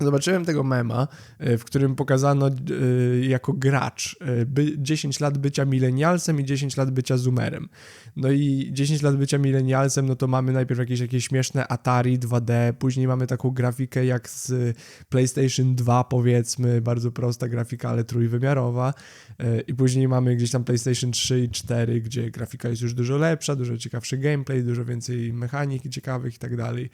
Zobaczyłem tego mema, y, w którym pokazano y, jako gracz y, by, 10 lat bycia milenialsem i 10 lat bycia zoomerem. No i 10 lat bycia milenialsem, no to mamy najpierw jakieś, jakieś śmieszne Atari 2D, później mamy taką grafikę jak z PlayStation 2 powiedzmy, bardzo prosta grafika, ale trójwymiarowa i później mamy gdzieś tam PlayStation 3 i 4, gdzie grafika jest już dużo lepsza, dużo ciekawszy gameplay, dużo więcej mechaniki ciekawych i tak dalej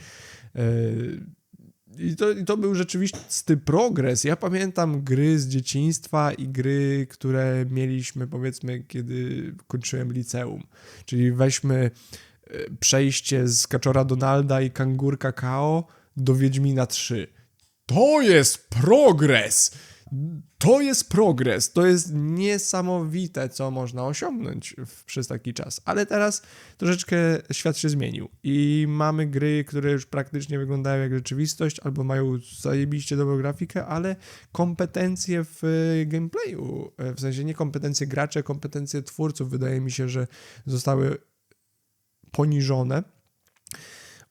i to, I to był rzeczywisty progres. Ja pamiętam gry z dzieciństwa i gry, które mieliśmy, powiedzmy, kiedy kończyłem liceum. Czyli weźmy e, przejście z Kaczora Donalda i Kangur Kakao do Wiedźmina 3. To jest progres! To jest progres, to jest niesamowite, co można osiągnąć przez taki czas. Ale teraz troszeczkę świat się zmienił i mamy gry, które już praktycznie wyglądają jak rzeczywistość albo mają zajebiście dobrą grafikę, ale kompetencje w gameplayu, w sensie nie kompetencje graczy, kompetencje twórców, wydaje mi się, że zostały poniżone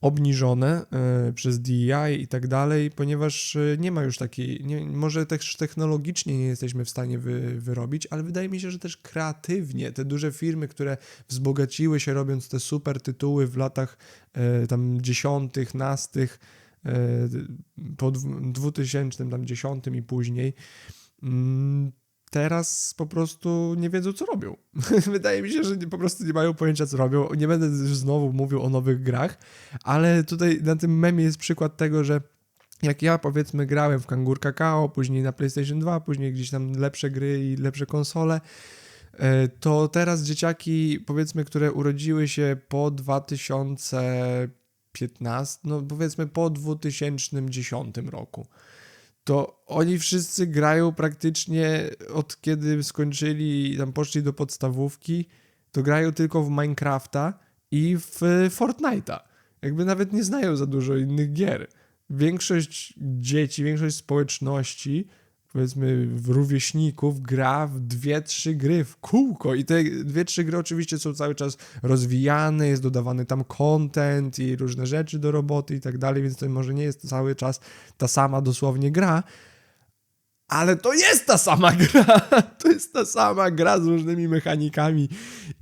obniżone e, przez DEI i tak dalej, ponieważ e, nie ma już takiej, nie, może też technologicznie nie jesteśmy w stanie wy, wyrobić, ale wydaje mi się, że też kreatywnie te duże firmy, które wzbogaciły się robiąc te super tytuły w latach e, tam dziesiątych, nastych, po 2010 i później, mm, teraz po prostu nie wiedzą, co robią. Wydaje mi się, że po prostu nie mają pojęcia, co robią. Nie będę już znowu mówił o nowych grach, ale tutaj na tym memie jest przykład tego, że jak ja powiedzmy grałem w Kangur Kakao, później na PlayStation 2, później gdzieś tam lepsze gry i lepsze konsole, e, to teraz dzieciaki, powiedzmy, które urodziły się po 2015, no powiedzmy po 2010 roku, to oni wszyscy grają praktycznie od kiedy skończyli, tam poszli do podstawówki, to grają tylko w Minecrafta i w Fortnite'a. Jakby nawet nie znają za dużo innych gier. Większość dzieci, większość społeczności powiedzmy w rówieśników gra w dwie, trzy gry w kółko. I te dwie, trzy gry oczywiście są cały czas rozwijane, jest dodawany tam content i różne rzeczy do roboty i tak dalej, więc to może nie jest cały czas ta sama dosłownie gra, ale to jest ta sama gra, to jest ta sama gra z różnymi mechanikami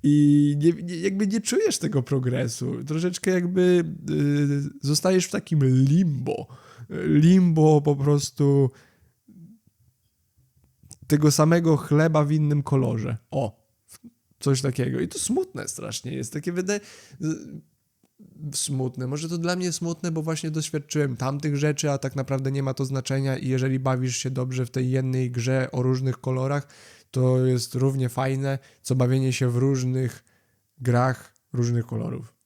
i nie, nie, jakby nie czujesz tego progresu, troszeczkę jakby yy, zostajesz w takim limbo, limbo po prostu tego samego chleba w innym kolorze. O, coś takiego. I to smutne strasznie jest. Takie wydaje smutne. Może to dla mnie smutne, bo właśnie doświadczyłem tamtych rzeczy, a tak naprawdę nie ma to znaczenia i jeżeli bawisz się dobrze w tej jednej grze o różnych kolorach, to jest równie fajne, co bawienie się w różnych grach różnych kolorów.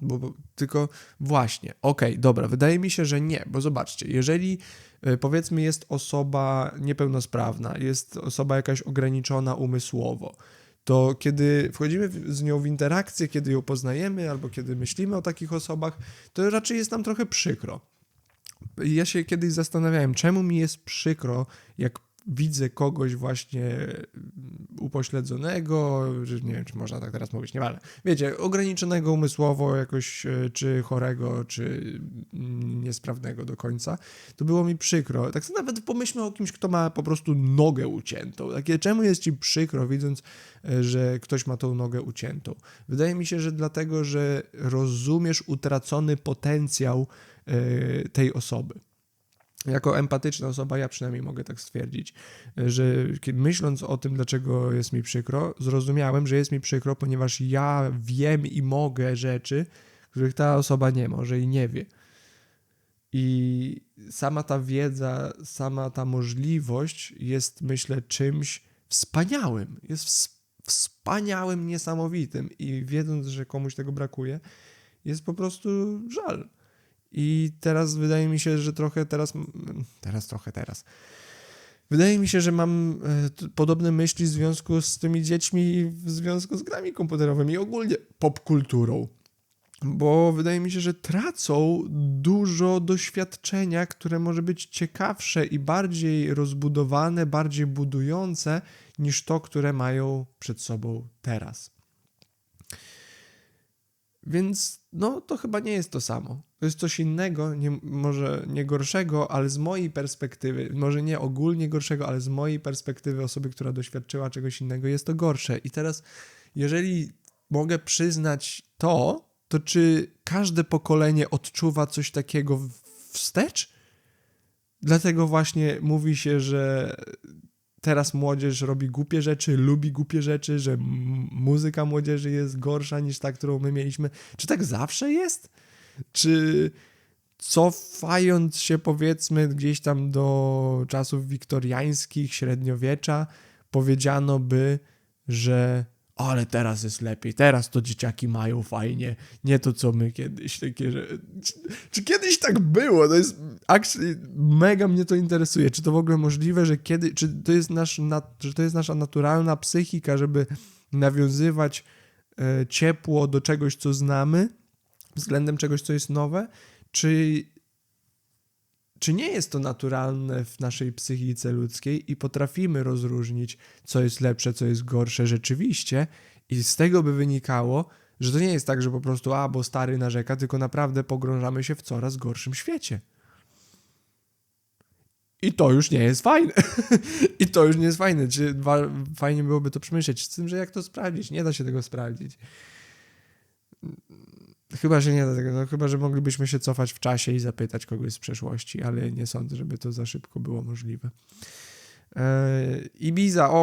Bo, bo tylko właśnie, okej, okay, dobra, wydaje mi się, że nie, bo zobaczcie, jeżeli E, powiedzmy jest osoba niepełnosprawna, jest osoba jakaś ograniczona umysłowo, to kiedy wchodzimy z nią w interakcję, kiedy ją poznajemy albo kiedy myślimy o takich osobach, to raczej jest nam trochę przykro. Ja się kiedyś zastanawiałem, czemu mi jest przykro, jak widzę kogoś właśnie mm, upośledzonego, nie wiem, czy można tak teraz mówić, nie ale wiecie, ograniczonego umysłowo jakoś, e, czy chorego, czy mm, niesprawnego do końca, to było mi przykro. Tak nawet pomyślmy o kimś, kto ma po prostu nogę uciętą. Takie, czemu jest ci przykro, widząc, e, że ktoś ma tą nogę uciętą? Wydaje mi się, że dlatego, że rozumiesz utracony potencjał e, tej osoby jako empatyczna osoba, ja przynajmniej mogę tak stwierdzić, że myśląc o tym, dlaczego jest mi przykro, zrozumiałem, że jest mi przykro, ponieważ ja wiem i mogę rzeczy, których ta osoba nie może i nie wie. I sama ta wiedza, sama ta możliwość jest, myślę, czymś wspaniałym. Jest wspaniałym, niesamowitym. I wiedząc, że komuś tego brakuje, jest po prostu żal. I teraz wydaje mi się, że trochę teraz, teraz trochę teraz. Wydaje mi się, że mam e, podobne myśli w związku z tymi dziećmi, w związku z grami komputerowymi i ogólnie popkulturą. Bo wydaje mi się, że tracą dużo doświadczenia, które może być ciekawsze i bardziej rozbudowane, bardziej budujące niż to, które mają przed sobą teraz. Więc no to chyba nie jest to samo. To jest coś innego, nie, może nie gorszego, ale z mojej perspektywy, może nie ogólnie gorszego, ale z mojej perspektywy osoby, która doświadczyła czegoś innego, jest to gorsze. I teraz, jeżeli mogę przyznać to, to czy każde pokolenie odczuwa coś takiego wstecz? Dlatego właśnie mówi się, że teraz młodzież robi głupie rzeczy, lubi głupie rzeczy, że muzyka młodzieży jest gorsza niż ta, którą my mieliśmy. Czy tak zawsze jest? Czy cofając się powiedzmy gdzieś tam do czasów wiktoriańskich, średniowiecza, powiedziano by, że ale teraz jest lepiej, teraz to dzieciaki mają fajnie, nie to co my kiedyś, takie, że... Czy, czy kiedyś tak było? To jest, actually, mega mnie to interesuje, czy to w ogóle możliwe, że kiedy, czy to jest, nasz, nat, że to jest nasza naturalna psychika, żeby nawiązywać e, ciepło do czegoś, co znamy, względem czegoś, co jest nowe, czy, czy nie jest to naturalne w naszej psychice ludzkiej i potrafimy rozróżnić, co jest lepsze, co jest gorsze rzeczywiście, i z tego by wynikało, że to nie jest tak, że po prostu, a bo stary narzeka, tylko naprawdę pogrążamy się w coraz gorszym świecie. I to już nie jest fajne. I to już nie jest fajne. Czy fajnie byłoby to przemyśleć. Z tym, że jak to sprawdzić? Nie da się tego sprawdzić. Chyba, że nie da tego. No, chyba, że moglibyśmy się cofać w czasie i zapytać kogoś z przeszłości, ale nie sądzę, żeby to za szybko było możliwe. Eee, Ibiza, o,